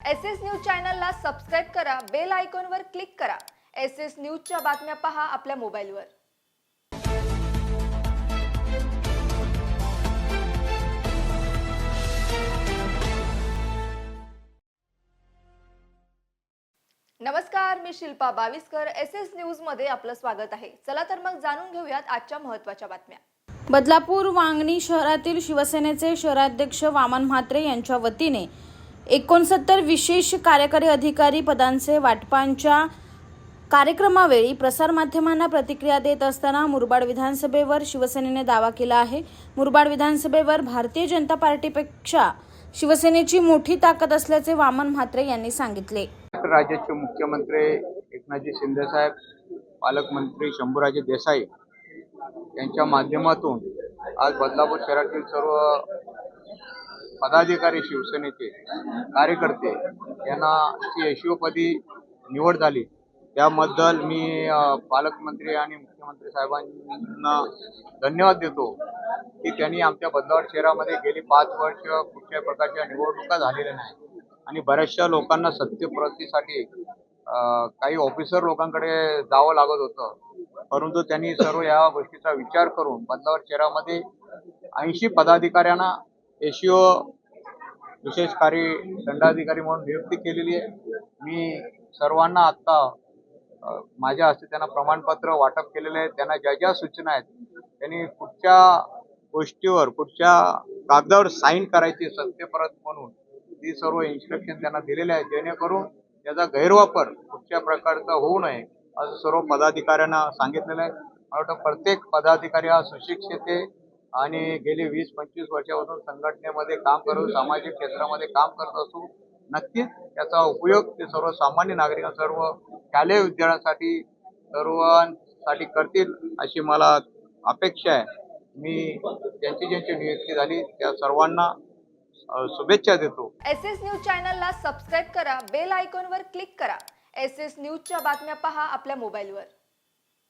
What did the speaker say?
S S news चॅनलला subscribe करा bell आयकॉनवर क्लिक करा. एस एस न्यूजच्या बातम्या पहा आपल्या मोबाईलवर. नमस्कार मी शिल्पा बाविस्कर. एस एस न्यूजमध्ये आपलं स्वागत आहे. चला तर मग जाणून घेऊयात आजच्या महत्त्वाच्या बातम्या. बदलापूर वांगणी शहरातील शिवसेनेचे शहराध्यक्ष वामन म्हात्रे यांच्या वतीने एकोणसत्तर विशेष कार्यकारी अधिकारी पदांचे वाटपांच्या कार्यक्रमावेळी प्रसारमाध्यमांना प्रतिक्रिया देत असताना मुरबाड विधानसभेवर शिवसेनेने दावा केला आहे. मुरबाड विधानसभेवर भारतीय जनता पार्टीपेक्षा शिवसेनेची मोठी ताकद असल्याचे वामन म्हात्रे यांनी सांगितले. राज्याचे मुख्यमंत्री एकनाथजी शिंदेसाहेब पालकमंत्री शंभूराजे देसाई यांच्या माध्यमातून आज बदलापूर शहरातील सर्व पदाधिकारी शिवसेनेचे कार्यकर्ते यांना ची यशोपदी निवड झाली. त्याबद्दल मी पालकमंत्री आणि मुख्यमंत्री साहेबांना धन्यवाद देतो की त्यांनी आमच्या बदलावर शहरामध्ये गेली पाच वर्ष कुठल्याही प्रकारच्या निवडणुका झालेल्या नाही. आणि बऱ्याचशा लोकांना सत्यप्रतीसाठी काही ऑफिसर लोकांकडे जावं लागत होतं. परंतु त्यांनी सर्व या गोष्टीचा विचार करून बदलावर शहरामध्ये ऐंशी पदाधिकाऱ्यांना एशिओ विशेष कार्य दंडाधिकारी म्हणून नियुक्ती केलेली आहे. मी सर्वांना आत्ता माझ्या हस्ते त्यांना प्रमाणपत्र वाटप केलेले आहे. त्यांना ज्या ज्या सूचना आहेत त्यांनी कुठच्या गोष्टीवर कुठच्या कागदावर साईन करायची सत्यपरत म्हणून. ती सर्व इन्स्ट्रक्शन त्यांना दिलेले आहेत. जेणेकरून त्याचा गैरवापर कुठच्या प्रकारचा होऊ नये असं सर्व पदाधिकाऱ्यांना सांगितलेलं आहे. मला वाटतं प्रत्येक पदाधिकारी हा सुशिक्षित आहे. आणि गेली वीस पंचवीस वर्षापासून संघटनेमध्ये काम करून सामाजिक क्षेत्रामध्ये काम करत असू नक्कीच त्याचा उपयोग ते सर्वसामान्य नागरिक सर्व शालेय विद्यार्थ्यांसाठी सर्वांसाठी करतील अशी मला अपेक्षा आहे. मी ज्यांची ज्यांची नियुक्ती झाली त्या सर्वांना शुभेच्छा देतो. एस एस न्यूज चॅनलला सबस्क्राईब करा बेल आयकॉनवर क्लिक करा. एस एस न्यूजच्या बातम्या पहा आपल्या मोबाईलवर.